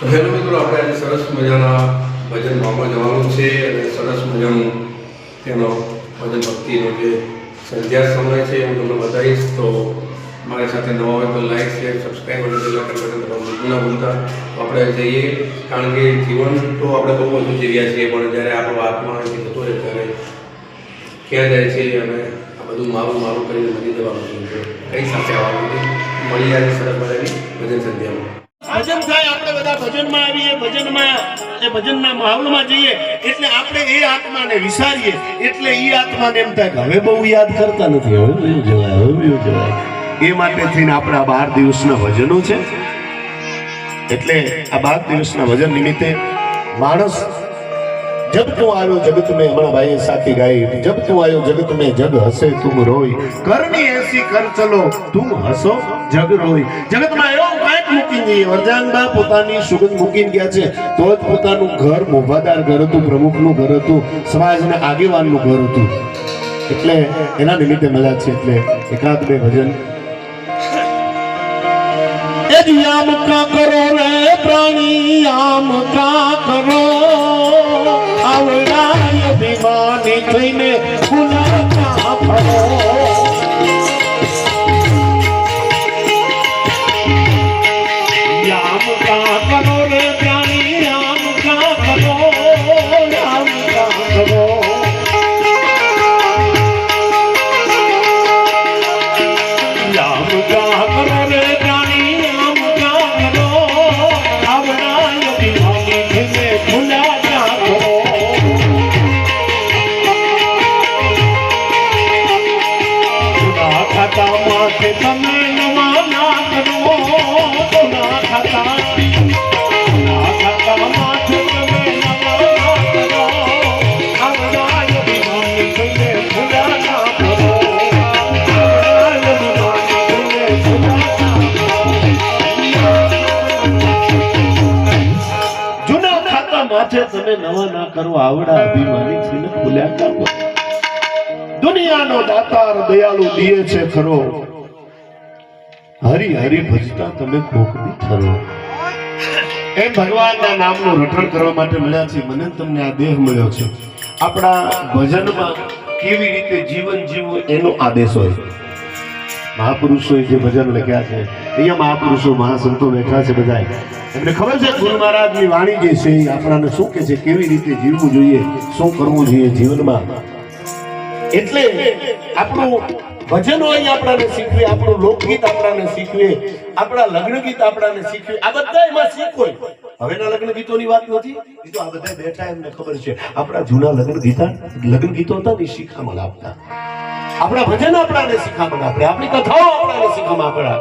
તો હેલો મિત્રો, આપણે આજે સરસ મજાના ભજન મામા જવાનું છે અને સરસ મજાનું તેનો ભજન ભક્તિનો જે સંધ્યા સમય છે હું તમને બતાવીશ. તો મારી સાથે નવા હોય તો લાઈક, શેર સબસ્ક્રાઈબ અને બેલ આઇકન બટન દબાવવાનું ના ભૂલતા. આપણે જઈએ, કારણ કે જીવન તો આપણે બહુ બધું જીવ્યા છીએ, પણ જ્યારે આપણો આત્મા જતો રહે ત્યારે ક્યાં જાય છે અને આ બધું મારું મારું કરીને મરી જવાનું. છે કઈ સાથે આવવાનું છે મળી આજે સરસ મજાની ભજન સંધ્યામાં ભજન થાય, આપણે બધા ભજનમાં આવીએ, ભજનમાં, એ ભજનના માહોલમાં જઈએ, એટલે આપણે એ આત્માને વિસારીએ, એટલે એ આત્માને એમ થાય હવે બહુ યાદ કરતા નથી, હવે બીજું જવાય, હવે બીજું જવાય. એ માટે થઈને આપણા બાર દિવસના ભજનો છે. એટલે આ બાર દિવસના ભજન નિમિત્તે માણસ, જબ તું આવ્યો જગત મેં હમણાં ભાઈએ સાથી ગાઈ. જબ તું આવ્યો જગત મેં જગ હસે તું રોય કરની એસી કર ચલો, તું હસો, જગ રોઈ. જગતમાં એવો કાંઈક મૂકી પોતાની સુગંધ મૂકીને ગયા છે. તો જ પોતાનું ઘર મોભાદાર ઘર હતું, પ્રમુખનું ઘર હતું, સમાજના આગેવાનનું ઘર હતું. એટલે એના નિમિત્તે મળ્યા છે, એટલે એકાદ બે ભજન. આમ કા કરો રે પ્રાણી આમ કા કરો. આવડાય અભિમાની થઈને ફૂલા ફરો માથે તમે નવા ના કરો, આવડા અભિમાની થઈને ભૂલ્યા ના કરો. દુનિયાનો દાતાર દયાળુ દિયે છે ખરો. હરી હરી ભજતા તમે કોકની ખરો. એ ભગવાનના નામનું રટણ કરવા માટે મળ્યા છે મને તમને આ દેહ મળ્યો છે. આપણા ભજનમાં કેવી રીતે જીવન જીવવું એનો આદેશ હોય. મહાપુરુષોએ જે ભજન લખ્યા છે, અહીંયા મહાપુરુષો, મહાસંતો બેઠા છે બધા એમને ખબર છે ગુરુ મહારાજની વાણી જે છે એ આપણાને શું કે છે, કેવી રીતે જીવવું જોઈએ, શું કરવું જોઈએ જીવનમાં? એટલે આપણું ભજન હોય આપણાને શીખવે, આપણું લોકગીત આપણાને શીખવે, આપણા લગ્ન ગીત આપણાને શીખવે, આ બધા એમાં શીખવે હવેના લગ્ન ગીતોની વાત નથી? એ તો આ બધા બેઠા એમને ખબર છે, આપણા જૂના લગ્ન ગીતા લગ્ન ગીતો હતા ને શીખામણ આપતા. આપણા ભજન આપણાને શીખામણ આપે આપણી કથાઓ આપણાને શીખામણ આપણા.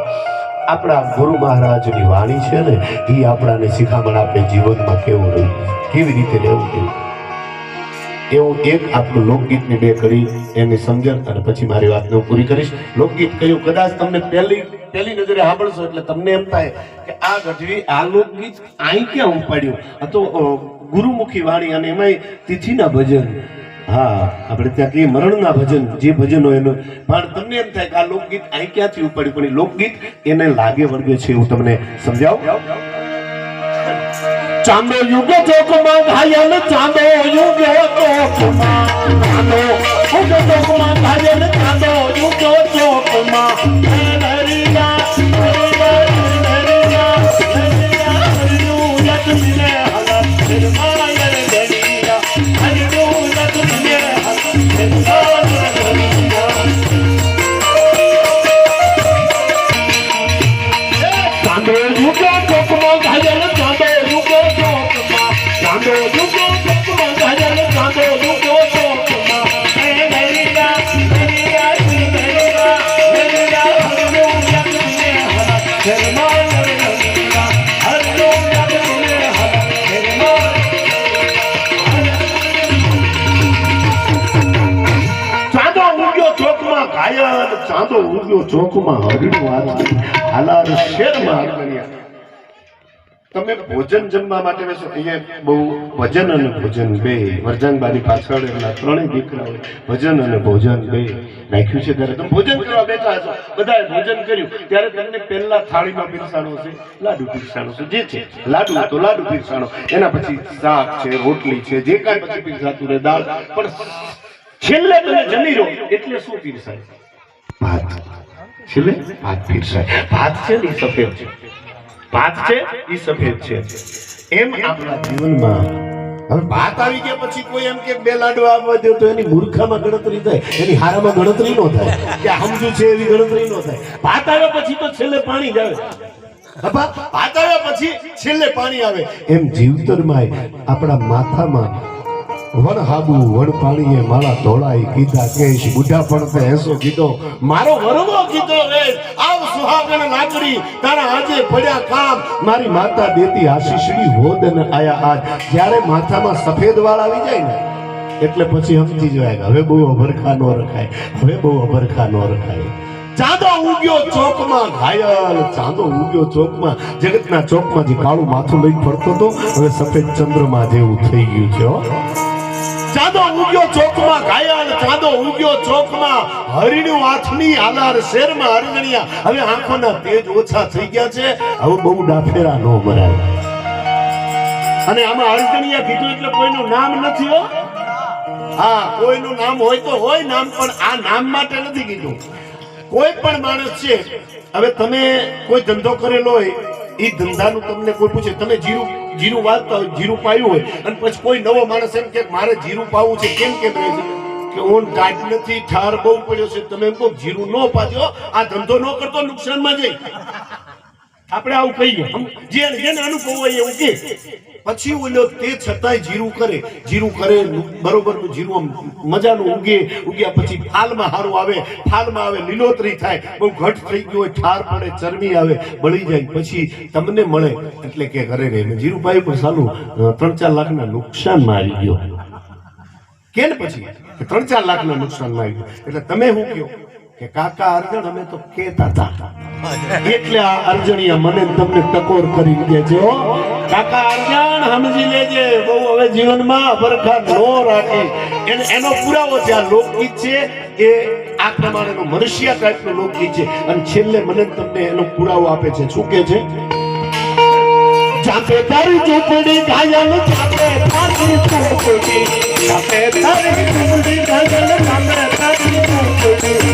આપણા ગુરુ મહારાજની વાણી છે ને, એ આપણાને શીખામણ આપે જીવનમાં કેવું રહ્યું? કેવી રીતે લેવું જોઈએ એવું એક આપણું લોકગીતની બે કરી, એની સમજણ, અને પછી મારી વાતને હું પૂરી કરીશ. લોકગીત કહ્યું કદાચ તમને પહેલી પહેલી નજરે સાંભળશો, એટલે તમને એમ થાય કે આ ગઢવી, આ લોકગીત અહીં ક્યાં ઉપાડ્યું? તો ગુરુમુખી વાણી, અને એમાંય તિથિના ભજન હા, આપણે ત્યાં કહીએ મરણના ભજન, જે ભજનો એનું. પણ તમને એમ થાય કે આ લોકગીત અહીં ક્યાંથી ઉપાડ્યું? પણ એ લોકગીત એને લાગે વળગે છે હું તમને સમજાવું? ચાંદો યુગ ચોકમાં ઘાયલ, ચાંદો યુગ ચોકમાં. ચાંદો યુગ ચોકમાં ઘાયલ, ચાંદો યુગ ચોકમાં. ચાંદો ઉગ્યો ચોકમાં હરીનું હાલા હાલાર શેરમાં તમે ભોજન જમવા માટે બેસો. અહીંયા બહુ ભજન અને ભોજન બે. વરજાંગબાની પાછળ એમના ત્રણેય દીકરાઓ. ભજન અને ભોજન બે. રાખ્યું છે ત્યારે તમે ભોજન કરવા બેઠા છો. બધાએ ભોજન કર્યું. ત્યારે તમને પહેલા થાળીમાં પીરસાણો છે લાડુ પીરસાણો છે જે છે, લાડુ તો લાડુ પીરસાણો. એના પછી શાક છે, રોટલી છે, જે કાંઈ પછી પીરસાતું રહે, દાળ. પણ છેલ્લે તમે જમી રહો એટલે શું પીરસાય? ભાત. છેલ્લે ભાત પીરસાય ભાત છે ને સફેદ છે. ભાત છે એ સફેદ છે. એમ આપણા જીવનમાં કોઈ એમ કે બે લાડવા આપવા દો તો એની મૂર્ખામાં ગણતરી થાય. એની હારામાં ગણતરી ન થાય. કે સમજુ છે એવી ગણતરી ન થાય. ભાત આવ્યા પછી તો છેલ્લે પાણી આવે. ભાત. પછી છેલ્લે પાણી આવે. એમ જીવતરમાં આપણા માથામાં વણ હાબુ વણ ધોળાઈ કીધા કેશ બુઢા પણ તે હેસો કીધો. મારો વરવો કીધો રે આવ સુહાગણ લાકડી, તારા આજે પડ્યા કામ. મારી માતા દેતી આશીષડી હોદન આયા આજ. જ્યારે માથામાં સફેદ વાળ આવી જાય ને, એટલે પછી સમજી જવાય હવે બહુ અભરખા નો રખાય. હવે બહુ અભરખા નો રખાય. ચાંદો ઉગ્યો ચોકમાં, ઘાયલ. ચાંદો ઉગ્યો ચોકમાં. જગતના ચોકમાં જે કાળું માથું લઈને ફરતો હતો હવે સફેદ ચંદ્રમાં જેવું થઈ ગયું છે ચાંદો ઉગ્યો ચોકમાં ઘાયલ ચાંદો ઉગ્યો ચોકમાં. હરિણું આથની આલાર શેરમાં હરિણિયા. હવે આંખોના તેજ ઓછા થઈ ગયા છે. હવે બહુ ડાફેરા નો મરાય. અને આમાં હરગણિયા કીધું એટલે કોઈનું નામ નથી હો. હા, કોઈનું નામ હોય તો હોય નામ, પણ આ નામ માટે નથી કીધું. કોઈ પણ માણસ છે. હવે તમે કોઈ ધંધો કરેલો હોય એ ધંધાનું તમને કોઈ પૂછે, તમે જીરું જીરું વાવતા હોય, જીરું પાયું હોય, અને પછી કોઈ નવો માણસ એમ કે, મારે જીરું પાવું છે. કેમ કેમ રહે છે કે ઓન ટાઈટ નથી, ઠાર બહુ પડ્યો છે. તમે એમ કહો જીરું ન પાજો આ ધંધો ન કરતો, નુકસાનમાં જઈ. આપણે આવું કહીએ. જેને અનુભવ હોય એવું કે પછી ઓલો તે છતાંય જીરું કરે. જીરું કરે બરોબરનું જીરું આમ મજાનું ઉગે. ઉગ્યા પછી ફાલમાં હારું આવે. ફાલમાં આવે, લીલોતરી થાય. બહુ ઘટ થઈ ગયો હોય, ઠાર પડે, ચરબી આવે, બળી જાય પછી તમને મળે. એટલે કે ઘરે રહે મેં જીરું પાયું, પણ સાલું ત્રણ ચાર લાખના નુકસાનમાં આવી ગયો. કે ને પછી ત્રણ ચાર લાખના નુકસાનમાં આવી ગયો. એટલે તમે શું કહો? કે કાકા અર્જણ, અમે તો કહેતા હતા. એટલે આ અર્જણિયા મને તમને ટકોર કરી કે છે હો કાકા અર્જણ સમજી લેજે. બહુ હવે જીવનમાં બરખા નો રાખી. એને, એનો પુરાવો છે, આ લોકગીત છે, એ આ પ્રમાણેનો મનુષ્ય ટાઈપનું લોકગીત છે. અને છેલ્લે મને તમને એનો પુરાવો આપે છે. શું કે છે? જાપે તારી ઝૂંપડી ઘાયલ જાપે તારી ઝૂંપડી જાપે તારી ઝૂંપડી ઘાયલ જાપે તારી ઝૂંપડી